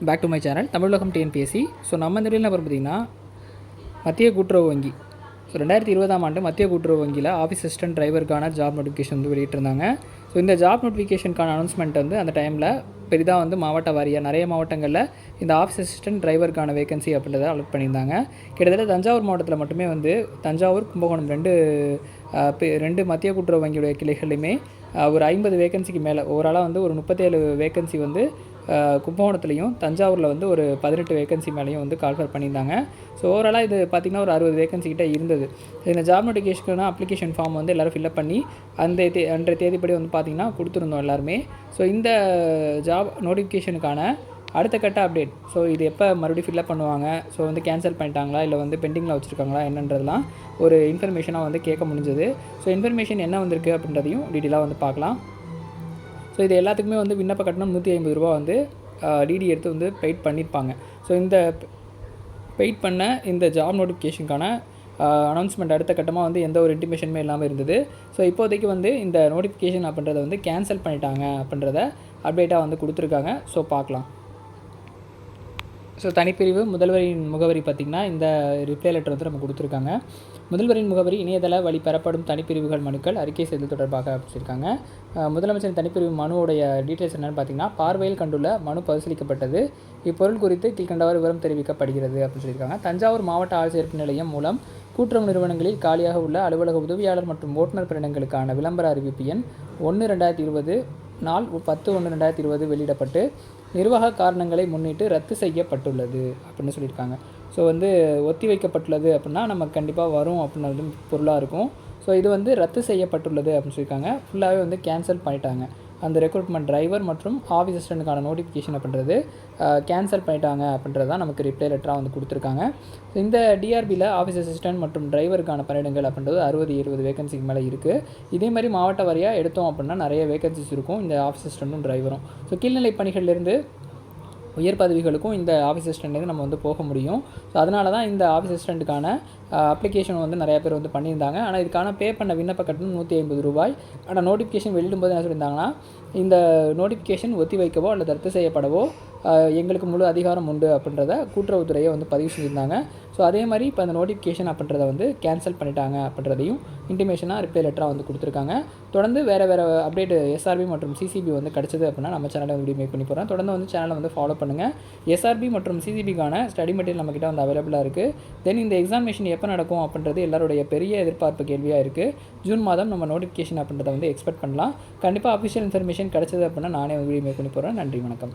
Back to my channel Tamilagam TNPSC so நம்ம இந்த வீடியோவில் பார்த்தீங்கன்னா மத்திய கூட்டுறவு வங்கி. ஸோ ரெண்டாயிரத்தி இருபதாம் ஆண்டு மத்திய கூட்டுறவு வங்கியில் ஆஃபீஸ் அசிஸ்டன்ட் டிரைவருக்கான ஜாப் நோட்டிஃபிகேஷன் வந்து வெளியிட்டிருந்தாங்க. ஸோ இந்த ஜாப் நோட்டிஃபிகேஷனுக்கான அனௌன்ஸ்மெண்ட் வந்து அந்த டைமில் பெரிதாக வந்து மாவட்ட வாரியாக நிறைய மாவட்டங்களில் இந்த ஆஃபீஸ் அசிஸ்டன்ட் டிரைவருக்கான வேகன்சி அப்படின்றத அலோட் பண்ணியிருந்தாங்க. கிட்டத்தட்ட தஞ்சாவூர் மாவட்டத்தில் மட்டுமே வந்து தஞ்சாவூர் கும்பகோணம் ரெண்டு பெ- ரெண்டு மத்திய கூட்டுறவு வங்கியுடைய கிளைகளையுமே ஒரு ஐம்பது வேகன்சிக்கு மேலே ஓவராலாக வந்து ஒரு முப்பத்தேழு வேகன்சி வந்து கும்பகோணத்துலேயும் தஞ்சாவூரில் வந்து ஒரு பதினெட்டு வேகன்சி மேலேயும் வந்து கால்ஃபர் பண்ணியிருந்தாங்க. ஸோ ஓவராலாக இது பார்த்திங்கன்னா ஒரு அறுபது வேகன்சி கிட்டே இருந்தது. இந்த ஜாப் நோட்டிஃபிகேஷனுக்கான அப்ளிகேஷன் ஃபார்ம் வந்து எல்லோரும் ஃபில்அப் பண்ணி அந்த தே அன்றைய தேதிப்படி வந்து பார்த்திங்கன்னா கொடுத்துருந்தோம் எல்லாருமே. ஸோ இந்த ஜாப் நோட்டிஃபிகேஷனுக்கான அடுத்த கட்ட அப்டேட் ஸோ இது எப்போ மறுபடியும் ஃபில்அப் பண்ணுவாங்க? ஸோ வந்து கேன்சல் பண்ணிட்டாங்களா? இல்லை வந்து பெண்டிங்கில் வச்சுருக்காங்களா? என்னன்றதெல்லாம் ஒரு இன்ஃபர்மேஷனாக வந்து கேட்க முடிஞ்சது. ஸோ இன்ஃபர்மேஷன் என்ன வந்திருக்கு அப்படின்றதையும் டீட்டெயிலாக வந்து பார்க்கலாம் ஸோ இது எல்லாத்துக்குமே வந்து விண்ணப்ப கட்டணம் நூற்றி ஐம்பது ரூபா வந்து டிடி எடுத்து வந்து பெய்ட் பண்ணியிருப்பாங்க ஸோ இந்த பெய்ட் பண்ண இந்த ஜாப் நோட்டிஃபிகேஷனுக்கான அனௌன்ஸ்மெண்ட் அடுத்த கட்டமாக வந்து எந்த ஒரு இன்டிமேஷனுமே இல்லாமல் இருந்தது. ஸோ இப்போதைக்கு வந்து இந்த நோட்டிஃபிகேஷன் அப்படின்றத வந்து கேன்சல் பண்ணிட்டாங்க அப்படின்றத அப்டேட்டாக வந்து கொடுத்துருக்காங்க. ஸோ பார்க்கலாம். ஸோ தனிப்பிரிவு முதல்வரின் முகவரி பார்த்திங்கன்னா இந்த ரிப்ளை லெட்டர் வந்து நம்ம கொடுத்துருக்காங்க. முதல்வரின் முகவரி இணையதள வழி பெறப்படும் தனிப்பிரிவுகள் மனுக்கள் அறிக்கை செய்தல் தொடர்பாக அப்படிச்சிருக்காங்க முதலமைச்சரின் தனிப்பிரிவு மனுவுடைய டீட்டெயில்ஸ் என்னென்னு பார்த்தீங்கன்னா பார்வையில் கண்டுள்ள மனு பரிசீலிக்கப்பட்டது. இப்பொருள் குறித்து கீழ்கண்டவாறு விவரம் தெரிவிக்கப்படுகிறது அப்படின்னு சொல்லியிருக்காங்க. தஞ்சாவூர் மாவட்ட ஆட்சியர்ப்பு நிலையம் மூலம் கூட்டுறவு நிறுவனங்களில் காலியாக உள்ள அலுவலக உதவியாளர் மற்றும் ஓட்டுநர் பணியிடங்களுக்கான விளம்பர அறிவிப்பு எண் ஒன்று ரெண்டாயிரத்தி இருபது நாள் பத்து ஒன்று ரெண்டாயிரத்தி இருபது வெளியிடப்பட்டு நிர்வாக காரணங்களை முன்னிட்டு ரத்து செய்யப்பட்டுள்ளது அப்படின்னு சொல்லியிருக்காங்க. ஸோ வந்து ஒத்தி வைக்கப்பட்டுள்ளது அப்படின்னா நம்ம கண்டிப்பாக வரும் அப்படின்னு வந்து பொருளாக இருக்கும். ஸோ இது வந்து ரத்து செய்யப்பட்டுள்ளது அப்படின்னு சொல்லியிருக்காங்க. ஃபுல்லாகவே வந்து கேன்சல் பண்ணிட்டாங்க. அந்த ரெக்ரூட்மெண்ட் டிரைவர் மற்றும் ஆஃபீஸ் அசிஸ்டண்ட்டுக்கான நோட்டிஃபிகேஷன் பண்ணுறது கேன்சல் பண்ணிட்டாங்க அப்படின்றது தான் நமக்கு ரிப்ளை லெட்டராக வந்து கொடுத்துருக்காங்க. ஸோ இந்த டிஆர்பியில் ஆஃபீஸ் அசிஸ்டன்ட் மற்றும் டிரைவருக்கான பணியிடங்கள் அப்படின்றது அறுபது இருபது வேகன்சிக்கு மேலே இருக்குது இதே மாதிரி மாவட்ட வாரியாக எடுத்தோம் அப்படின்னா நிறைய வேகன்சிஸ் இருக்கும் இந்த ஆஃபீஸ் அசிஸ்டண்ட்டும் டிரைவரும் ஸோ கீழ்நிலை பணிகள்லேருந்து உயர் பதவிகளுக்கும் இந்த ஆஃபீஸ் அசிஸ்டண்ட்லேருந்து நம்ம வந்து போக முடியும். ஸோ அதனால தான் இந்த ஆஃபீஸ் அசிஸ்டண்ட்டுக்கான அப்ளிகேஷன் வந்து நிறையா பேர் வந்து பண்ணியிருந்தாங்க. ஆனால் இதுக்கான பே பண்ண விண்ணப்ப கட்டணம் நூற்றி ஐம்பது ரூபாய். ஆனால் நோட்டிஃபிகேஷன் வெளியிடும்போது என்ன சொல்லியிருந்தாங்கன்னா இந்த நோட்டிஃபிகேஷன் ஒத்தி வைக்கவோ அல்லது ரத்து செய்யப்படவோ எங்களுக்கு முழு அதிகாரம் உண்டு அப்படின்றத கூட்டுறவுத்துறையை வந்து பதிவு செஞ்சுருந்தாங்க. ஸோ அதே மாதிரி இப்போ அந்த நோட்டிஃபிகேஷன் அப்படின்றத வந்து கேன்சல் பண்ணிட்டாங்க அப்படின்றதையும் இன்டிமேஷனாக ரிப்ளை லெட்டராக வந்து கொடுத்துருக்காங்க. தொடர்ந்து வேறு வேறு அப்டேட் எஸ்ஆர்பி மற்றும் சிசிபி வந்து கிடச்சிது அப்படின்னா நம்ம சேனலை வீடியோ மேக் பண்ணி போகிறோம் தொடர்ந்து வந்து சேனலை வந்து ஃபாலோ பண்ணுங்கள் எஸ்ஆர்பி மற்றும் சிசிபிக்கான ஸ்டடி மெட்டீரியல் நம்மக்கிட்ட வந்து அவைலபிளாக இருக்குது தென் இந்த எக்ஸாமினேஷன் எப்போ நடக்கும் அப்படின்றது எல்லாருடைய பெரிய எதிர்பார்ப்பு கேள்வியாக இருக்குது ஜூன் மாதம் நம்ம நோட்டிஃபிகேஷன் அப்படின்றத வந்து எக்ஸ்பெக்ட் பண்ணலாம். கண்டிப்பாக அஃபிஷியல் இன்ஃபர்மேஷன் கிடச்சது அப்படின்னா நானே உங்களை மேற்கொண்டு போகிறேன் நன்றி வணக்கம்.